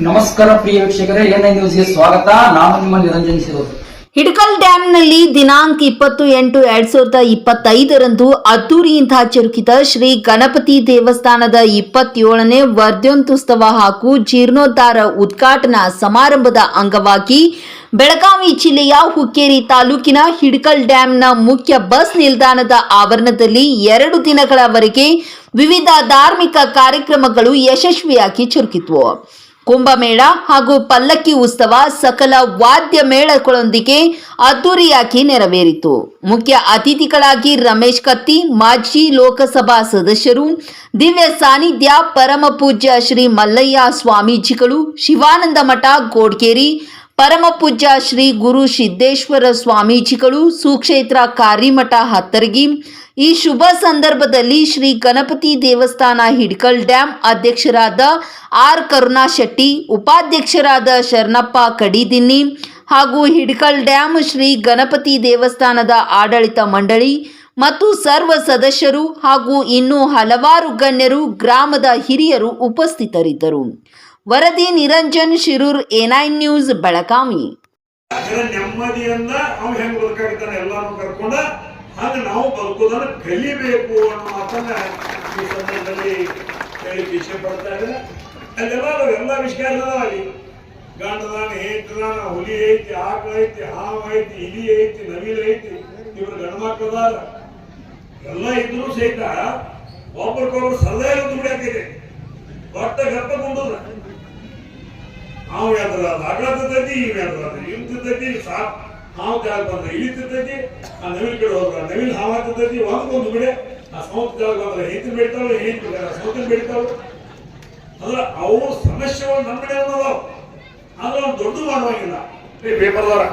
ನಮಸ್ಕಾರ ಪ್ರಿಯ ವೀಕ್ಷಕರೇ, N I ನ್ಯೂಸ್ಗೆ ಸ್ವಾಗತ. ನಾನು ನಿಮ್ಮ ನಿರಂಜನ್ ಸಿರೋದು ಹಿಡಕಲ್ ಡ್ಯಾಂನಲ್ಲಿ ದಿನಾಂಕ ಇಪ್ಪತ್ತು ಎಂಟು ಎರಡ್ ಸಾವಿರದ ಇಪ್ಪತ್ತೈದರಂದು ಅದ್ದೂರಿಯಿಂದ ಚುರುಕಿದ ಶ್ರೀ ಗಣಪತಿ ದೇವಸ್ಥಾನದ ಇಪ್ಪತ್ತೇಳನೇ ವರ್ಧಂತ್ಯುತ್ಸವ ಹಾಗೂ ಜೀರ್ಣೋದ್ಧಾರ ಉದ್ಘಾಟನಾ ಸಮಾರಂಭದ ಅಂಗವಾಗಿ ಬೆಳಗಾವಿ ಜಿಲ್ಲೆಯ ಹುಕ್ಕೇರಿ ತಾಲೂಕಿನ ಹಿಡಕಲ್ ಡ್ಯಾಂನ ಮುಖ್ಯ ಬಸ್ ನಿಲ್ದಾಣದ ಆವರಣದಲ್ಲಿ ಎರಡು ದಿನಗಳವರೆಗೆ ವಿವಿಧ ಧಾರ್ಮಿಕ ಕಾರ್ಯಕ್ರಮಗಳು ಯಶಸ್ವಿಯಾಗಿ ಜರುಗಿದ್ವು ಕುಂಭಮೇಳ ಹಾಗೂ ಪಲ್ಲಕ್ಕಿ ಉತ್ಸವ ಸಕಲ ವಾದ್ಯ ಮೇಳಗಳೊಂದಿಗೆ ಅದ್ದೂರಿಯಾಗಿ ನೆರವೇರಿತು. ಮುಖ್ಯ ಅತಿಥಿಗಳಾಗಿ ರಮೇಶ್ ಕತ್ತಿ, ಮಾಜಿ ಲೋಕಸಭಾ ಸದಸ್ಯರು, ದಿವ್ಯ ಸಾನ್ನಿಧ್ಯ ಪರಮ ಪೂಜ್ಯ ಶ್ರೀ ಮಲ್ಲಯ್ಯ ಸ್ವಾಮೀಜಿಗಳು, ಶಿವಾನಂದ ಮಠ ಗೋಡ್ಗೇರಿ ಪರಮ ಪೂಜ್ಯ ಶ್ರೀ ಗುರು ಸಿದ್ದೇಶ್ವರ ಸ್ವಾಮೀಜಿಗಳು, ಸುಕ್ಷೇತ್ರ ಕಾರಿಮಠ ಹತ್ತರಗಿ ಈ ಶುಭ ಸಂದರ್ಭದಲ್ಲಿ ಶ್ರೀ ಗಣಪತಿ ದೇವಸ್ಥಾನ ಹಿಡ್ಕಲ್ ಡ್ಯಾಂ ಅಧ್ಯಕ್ಷರಾದ ಆರ್ ಕರುಣಾ ಶೆಟ್ಟಿ ಉಪಾಧ್ಯಕ್ಷರಾದ ಶರಣಪ್ಪ ಕಡಿದಿನ್ನಿ ಹಾಗೂ ಹಿಡ್ಕಲ್ ಡ್ಯಾಂ ಶ್ರೀ ಗಣಪತಿ ದೇವಸ್ಥಾನದ ಆಡಳಿತ ಮಂಡಳಿ ಮತ್ತು ಸರ್ವ ಸದಸ್ಯರು ಹಾಗೂ ಇನ್ನೂ ಹಲವಾರು ಗಣ್ಯರು, ಗ್ರಾಮದ ಹಿರಿಯರು ಉಪಸ್ಥಿತರಿದ್ದರು. ವರದಿ ನಿರಂಜನ್ ಶಿರೂರ್ ಎನ್ಐನ್ ನ್ಯೂಸ್, ಬೆಳಗಾವಿ. ಹೆಂಗ್ ನಾವು ಬದುಕೋದನ್ನ ಕಲಿಬೇಕು ಅನ್ನೋ ಮಾತನ್ನ ಈ ಸಂದರ್ಭದಲ್ಲಿ ಹೇಳಿ ಇಷ್ಟ ಪಡ್ತಾ ಇದ್ದಾರೆ ಅಲ್ಲೆಲ್ಲ ಎಲ್ಲ ವಿಷಯ ಅಲ್ಲಿ ಗಂಡದಾನ ಹೇಟ್ರಾನ ಹುಲಿ ಐತಿ, ಆಕಳ ಐತಿ, ಹಾವು ಐತಿ ಇಲಿ ಐತಿ, ನವಿಲು ಐತಿ, ಇವ್ರು ಗಂಡ್ಮಕ್ಳದಾರ ಎಲ್ಲ ಇದ್ರು ಸಹಿತ ಒಬ್ರಿಗೊಬ್ರು ಸದಾ ಇರೋದು ಬಿಡಾಕಿದೆ ಒಟ್ಟ ಗಪ್ಪ ಕುಂಡುದ ಹಾವು ಎದ್ರ ಅಗ್ಳತೈತಿ ಇವ್ ಎದ್ರ ಇಳ್ತೈತಿ ಸಾಪ್ ಹಾವು ಕೆಳಗ್ ಬಂದ್ರೆ ಇಳಿತಿರ್ತೈತಿ ಆ ನವಿಲ್ ಕಡೆ ಹೋದ್ರ ನವಿಲ್ ಹಾವು ಹತ್ತೈತಿ ಒಂದ್ಕೊಂದು ಬಿಡೆ. ಆ ಸೌತ್ ಕೆಳಗ್ ಬಂದ್ರೆ ಹೆಂತಿ ಬೆಳಿತಾವ ಹೆಂತಿ ಸಮುದ್ರ ಬೆಳಿತಾವ ಅಂದ್ರೆ ಅವು ಸಮಸ್ಯೆಗಳು ನಮ್ಮ ಕಡೆ ಅನ್ನೋದು ಆದ್ರೆ ಒಂದು ದೊಡ್ಡ ಮಾಡುವಾಗಿಲ್ಲ. ಪೇಪರ್ದಾರ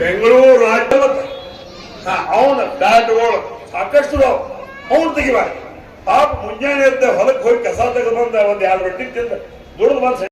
ಬೆಂಗಳೂರು ರಾಜ್ಯ ಅವನ ಬ್ಯಾಟ್ಗಳು ಸಾಕಷ್ಟು ಅವನು ತೆಗಿಬಾರ ಪಾಪ ಮುಂಜಾನೆ ಹೊಲಕ್ಕೆ ಹೋಗಿ ಕಸ ತೆಗೆದು ಬಂದ ಒಂದ್ ಎರಡು ರೊಟ್ಟಿ ತಿಂದ, ದುಡಿದು ಬಂದ